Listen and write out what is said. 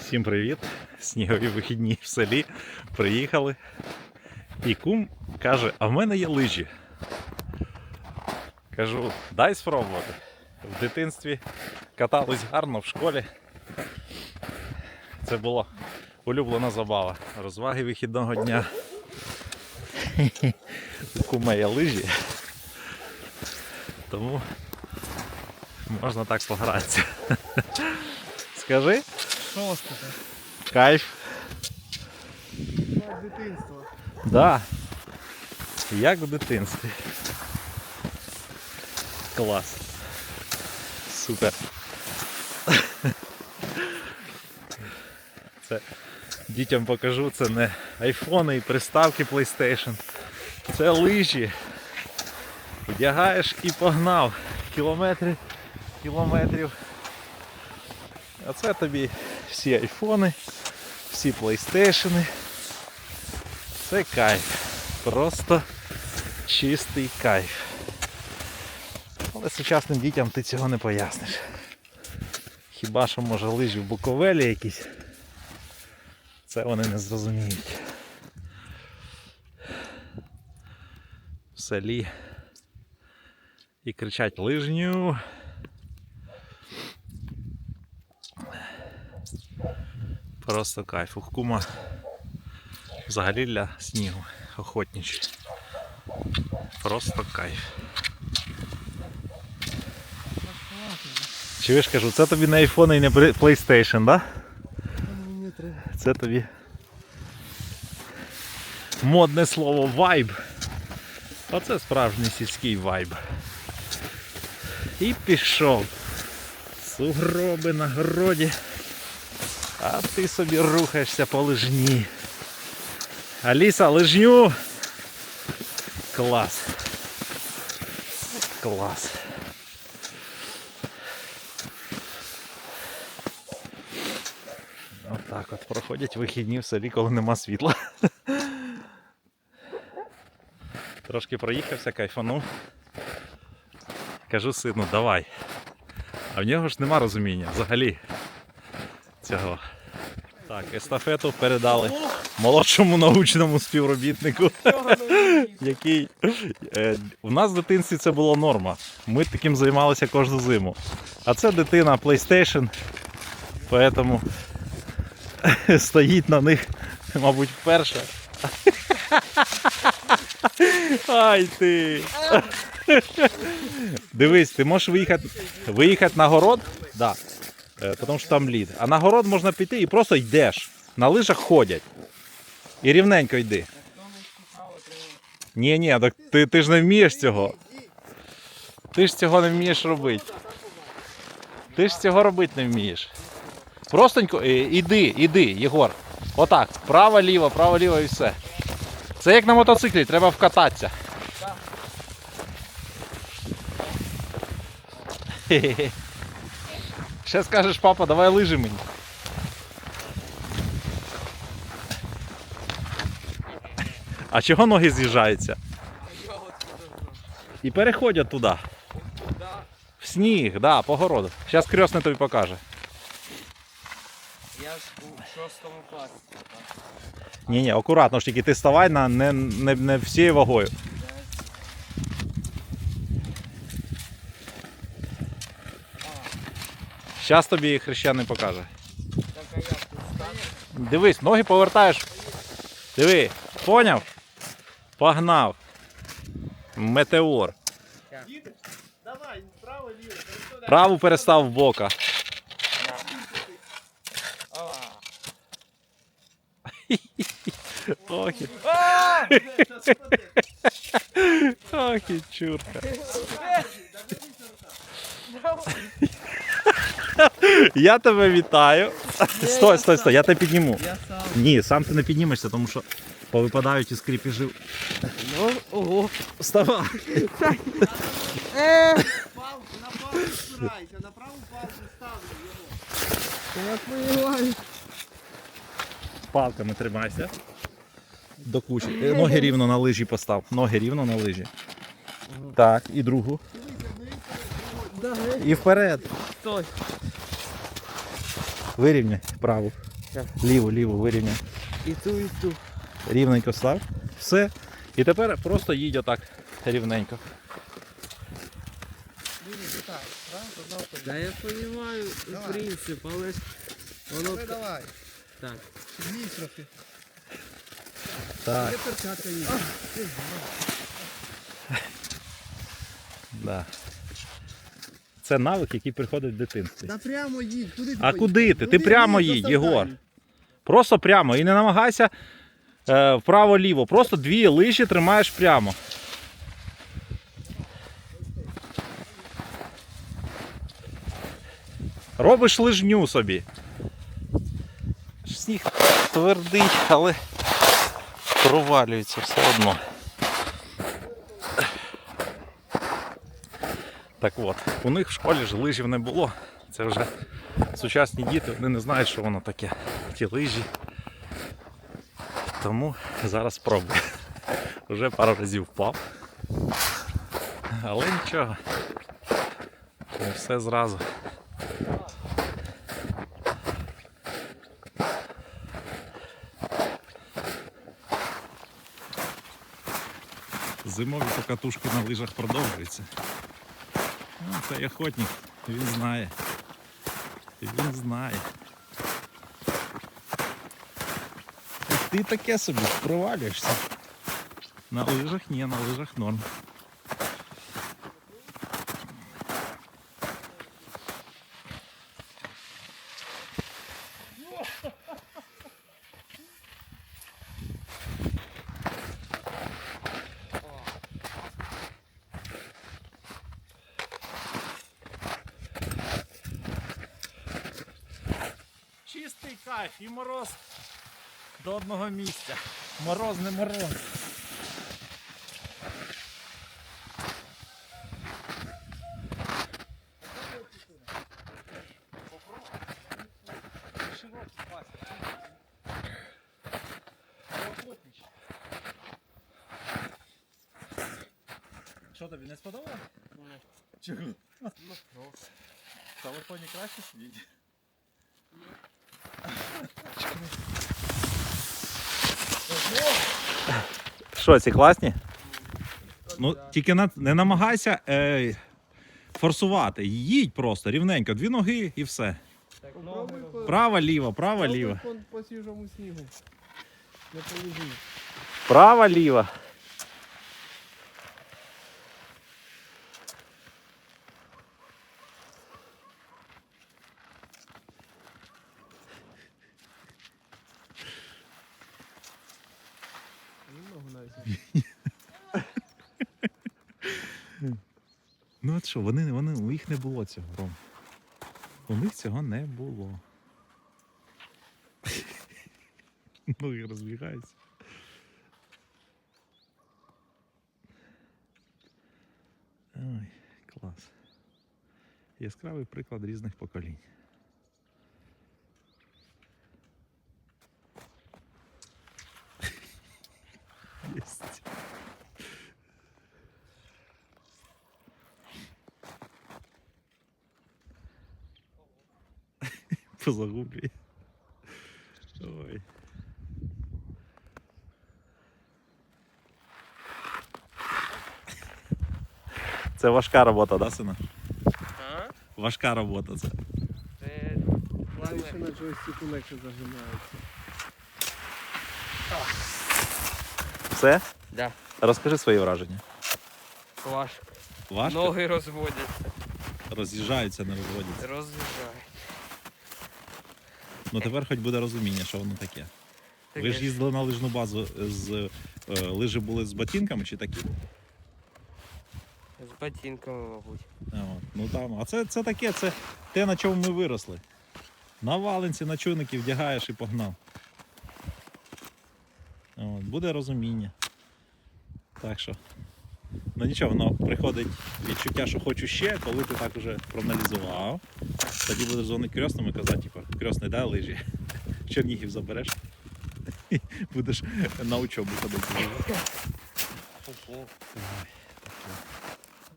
Всім привіт! Снігові вихідні в селі. Приїхали. І кум каже, а в мене є лижі. Кажу, дай спробувати. В дитинстві катались гарно в школі. Це була улюблена забава. Розваги вихідного дня. У кума є лижі. Тому можна так погратися. Скажи, Сказати? кайф. Як дитинство. Да. Як в дитинстві. Клас. Супер. Це дітям покажу, це не айфони і приставки PlayStation. Це лижі. Вдягаєш і погнав. Кілометри, кілометрів. А це тобі всі айфони, всі PlayStation. Це кайф. Просто чистий кайф. Але сучасним дітям ти цього не поясниш. Хіба що може лижі в Буковелі якісь. Це вони не зрозуміють. В селі. І кричать лижню. Просто кайф. У кума взагалі для снігу охотничий. Просто кайф. Чи ви ж кажу, це тобі не iPhone і не PlayStation, да? Це тобі модне слово вайб. Оце справжній сільський вайб. І пішов. Сугроби на городі. А ти собі рухаєшся по лижні. Аліса, лижню. Клас. Клас. Отак от проходять вихідні в селі, коли нема світла. Трошки проїхався, кайфанув. Кажу сину, давай. А в нього ж нема розуміння взагалі цього. Так, естафету передали молодшому научному співробітнику, який е, у нас в дитинстві це була норма. Ми таким займалися кожну зиму. А це дитина PlayStation, поэтому стоїть на них, мабуть, вперше. Ай ти. Дивись, ти можеш виїхати, виїхати на город, да, е, тому що там лід. А на город можна піти і просто йдеш. На лижах ходять. І рівненько йди. Ні, ні, так ти, ти ж не вмієш цього. Ти ж цього не вмієш робити. Ти ж цього робити не вмієш. Простонько, е, іди, іди, Єгор. Отак. Право, ліво, право, ліво і все. Це як на мотоциклі, треба вкататися. Хе-хе-хе. Ще скажеш, папа, давай лижи мені. А чого ноги з'їжджаються? І переходять туди. В сніг, да, по городу. Зараз кресний тобі покаже. Я ж у шостому класі. Ні, ні, акуратно ж тільки ти ставай на не, не, не всією вагою. Зараз тобі хрещений покаже. Дивись, ноги повертаєш. Диви, поняв? Погнав. Метеор. Давай, право, ліво. Праву перестав в бока. Ох, і- ох і чурка. Я тебе вітаю. Стой, стой, стой, я тебе підніму. Я сам. Ні, сам ти не піднімешся, тому що повипадають із кріпіжів. Ну, ого. Вставай. Е! Палку, на палку спирайся, на праву палку ставлю його. Я. Палками тримайся. До кучі. Е, Ноги рівно на лижі постав. Ноги рівно на лижі. Так, і другу. І вперед. стой. Вирівняй праву. Ліву, ліву вирівняй. І ту, і ту. Рівненько став. Все. І тепер просто їдь отак рівненько. Да я понимаю Давай. принцип, але ж воно Давай, давай. так. Ні, трохи. Так. Є перчатка є. Да. Це навик, який приходить в дитинстві. Да прямо їдь. Куди ти А поїдеш? куди ти? Ти Куди прямо їдь, їдь, до Єгор. Просто прямо. І не намагайся е, вправо-ліво. Просто дві лижі тримаєш прямо. Робиш лижню собі. Сніг твердий, але провалюється все одно. Так от, у них в школі ж лижів не було. Це вже сучасні діти, вони не знають, що воно таке. Ті лижі. Тому зараз спробую. Вже пару разів впав. Але нічого. Не все зразу. Зимові покатушки на лижах продовжуються. Ну, Цей охотник, він знає. Він знає. Ти таке собі провалюєшся. На лижах ні, на лижах норм. Чистий кайф і мороз до одного місця. Мороз не мороз. Що тобі не сподобалось? Чого? В телефоні краще сидіти. Що, ці класні? Ну, тільки на, не намагайся е, форсувати. Їдь просто рівненько, дві ноги і все. Попробуй по- Права, ліва, права, попробуй ліва. по, по свіжому снігу. Не полежи. Права, ліва. Ну от що, вони, вони, у їх не було цього, Ром. У них цього не було. Ноги розбігаються. Ой, клас. Яскравий приклад різних поколінь. Позагублює. Ой. Це важка робота, да, сина? А? Важка робота це. Це на джойстику легше зажимаються. Все? Да. Розкажи свої враження. важко. Важко? Ноги розводяться, Роз'їжджаються, не розводяться. роз'їжджають. Ну тепер хоч буде розуміння, що воно таке. Ви ж їздили на лижну базу з е, лижі були з ботинками чи такі? З ботинками, мабуть. А, от. Ну там, а це, це таке, це те, на чому ми виросли. На валенці, на чуйники вдягаєш і погнав. От, буде розуміння. Так що. Ну нічого, воно приходить відчуття, що хочу ще, коли ти так уже проаналізував. Тоді будеш дзвонити крьосному і казати, типу, крьосний дай лижі. Чернігів забереш. І будеш на учобу ходити.